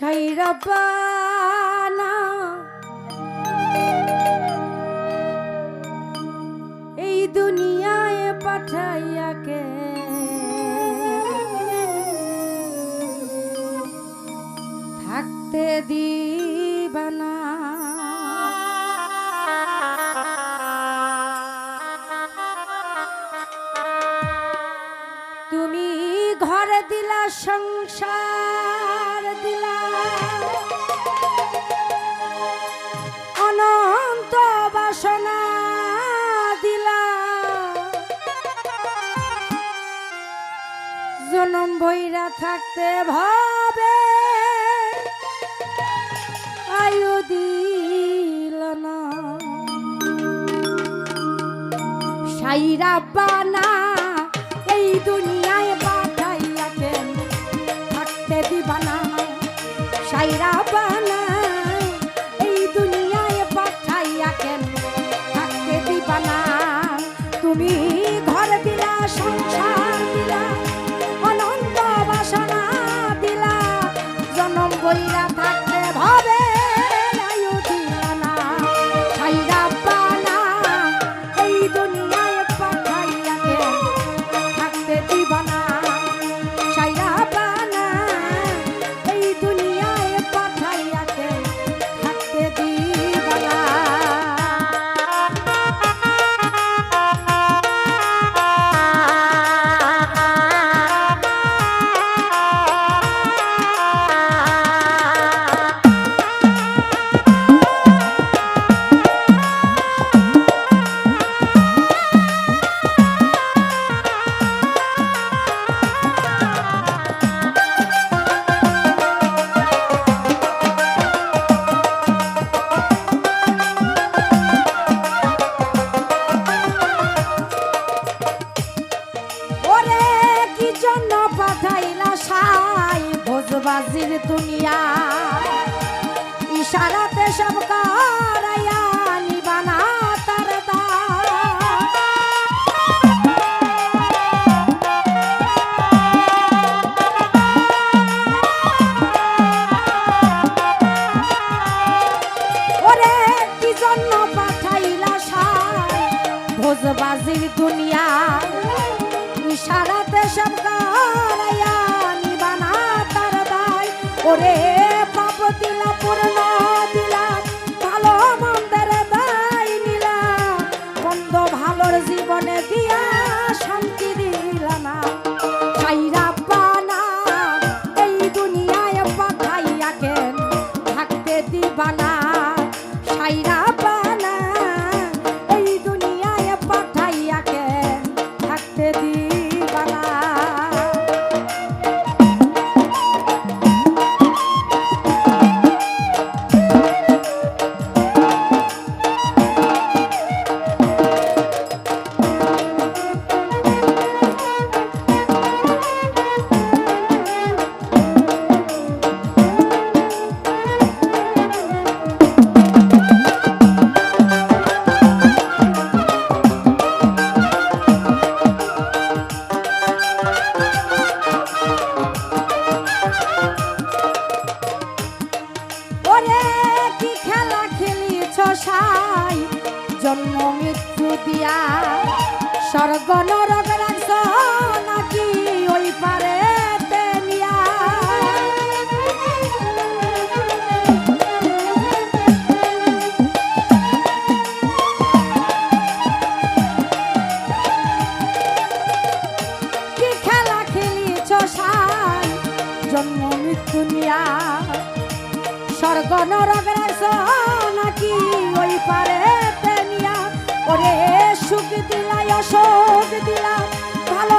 সাইরাবানা এই দুনিয়ায় পাঠাইয়াকে থাকতে দিবানা। ঘরে দিলা, সংসার দিলা। অনন্ত বাসনা দিলা। জনম বইরা থাকতে ভাবে, আয়ু দিল না। সাইরা বানা এই দুনিয়ায় ভোজবাজির দুনিয়া। ইশারাতে সব করাইয়া নিবানা তার দায়। ওরে ভোজবাজির দুনিয়া। ইশারাতে সব ওরে পাপ দিলা পূর্ণ দিলা ভালো মন্দের দায় নিলা। মন্দ ভালোর জীবনে দিয়া শান্তি ওরে কি খেলা খেলিছ সাই? জন্ম, মৃত্যু দিয়া স্বর্গ, নরক রাখছ নাকি ওই পারে জন্ম, মৃত্যু নিয়া স্বর্গ নরক রাইছ নাকি ওই পারে তেনিয়া ওরে সুখ দিলা অসুখ দিলা ভালো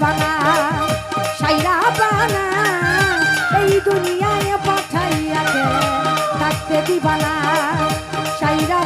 না সাইরা বানা এই দুনিয়ায় পাঠাইয়াকে থাকতে দিবা সাইরা